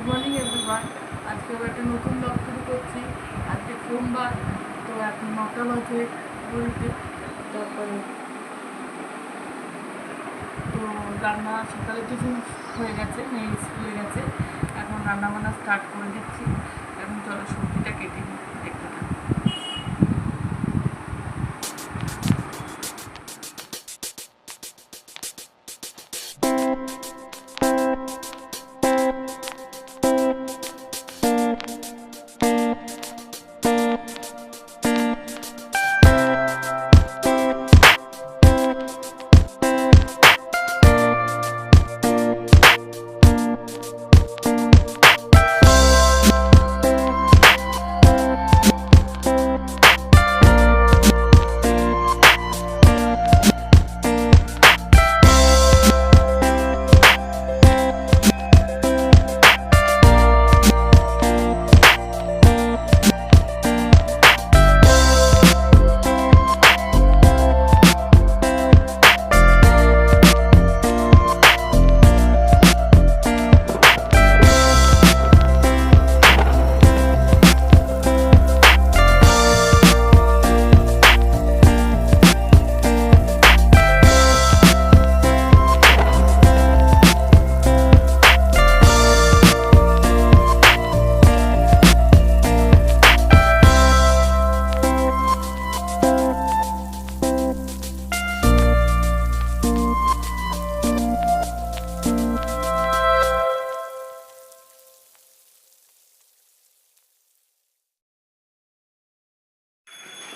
Good morning everyone আজকে আমরা একটা নতুন ব্লগ শুরু করছি। আজকে সোমবার তো এখন নটা বাজে বলতে। তারপরে তো রান্না সকালে টিফিন হয়ে গেছে মেয়ে হয়ে গেছে। এখন রান্না বান্না স্টার্ট করে দিচ্ছি। এখন চলো সবজিটা কেটে নিই, দেখতে থাকো।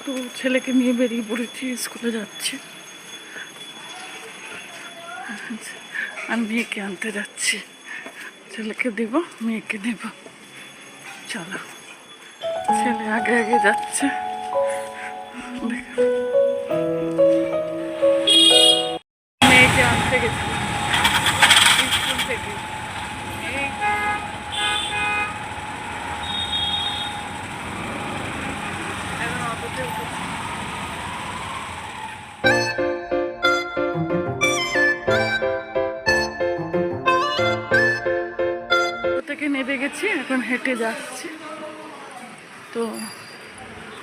তো ছেলেকে নিয়ে বেরিয়ে পড়েছি, স্কুলে যাচ্ছি। আর মেয়েকে আনতে যাচ্ছি। ছেলেকে দেব, মেয়েকে দেব। চলো। ছেলে আগে আগে যাচ্ছে। থেকে নেমে গেছি, এখন হেঁটে যাচ্ছি। তো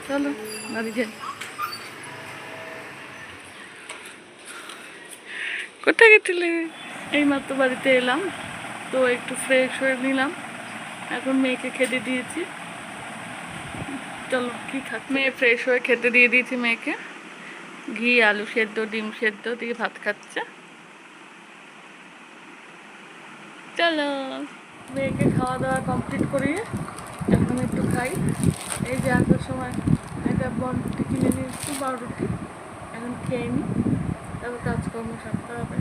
চলো, বাড়ি যাই। কোথায় গেছিলে? এই মাত্র বাড়িতে এলাম, তো একটু ফ্রেশ হয়ে নিলাম। এখন মেয়েকে খেতে দিয়েছি। চলো, কি খাক মেয়ে ফ্রেশ হয়ে খেতে দিয়ে দিয়েছি মেয়েকে। ঘি, আলু সেদ্ধ, ডিম সেদ্ধ দিয়ে ভাত খাচ্ছে। চলো। মেয়েকে খাওয়া দাওয়া কমপ্লিট করিয়ে এখন একটু খাই। এই যে আসার সময় একটা বনরুটি কিনে নিয়েছি বারোটি এখন খেয়ে নিই তারপর কাজকর্ম সারতে হবে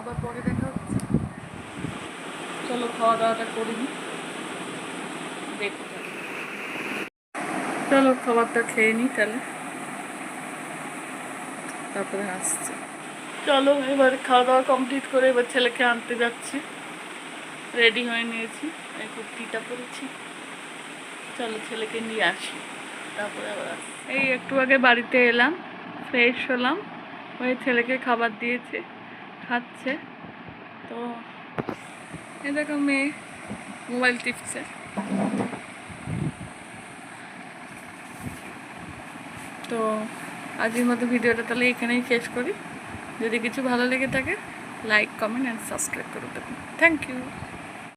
আবার পরে দেখা হচ্ছে। চলো, খাওয়া দাওয়াটা করি দেখতে চলো, খাবারটা খেয়ে নিই তাহলে। তারপরে আসছে। চলো, এবার খাওয়া দাওয়া কমপ্লিট করে এবার ছেলেকে আনতে যাচ্ছি। রেডি হয়ে নিয়েছি। এই কুর্তিটা পরেছি। চলো ছেলেকে নিয়ে আসি। তারপরে আবার এই একটু আগে বাড়িতে এলাম, ফ্রেশ হলাম। ওই ছেলেকে খাবার দিয়েছে, খাচ্ছে। তো এই দেখো মেয়ে মোবাইল টিপছে। তো আজকের মতো ভিডিওটা তাহলে এখানেই শেষ করি। যদি কিছু ভালো লেগে থাকে লাইক কমেন্ট অ্যান্ড সাবস্ক্রাইব করে দেবেন। Thank you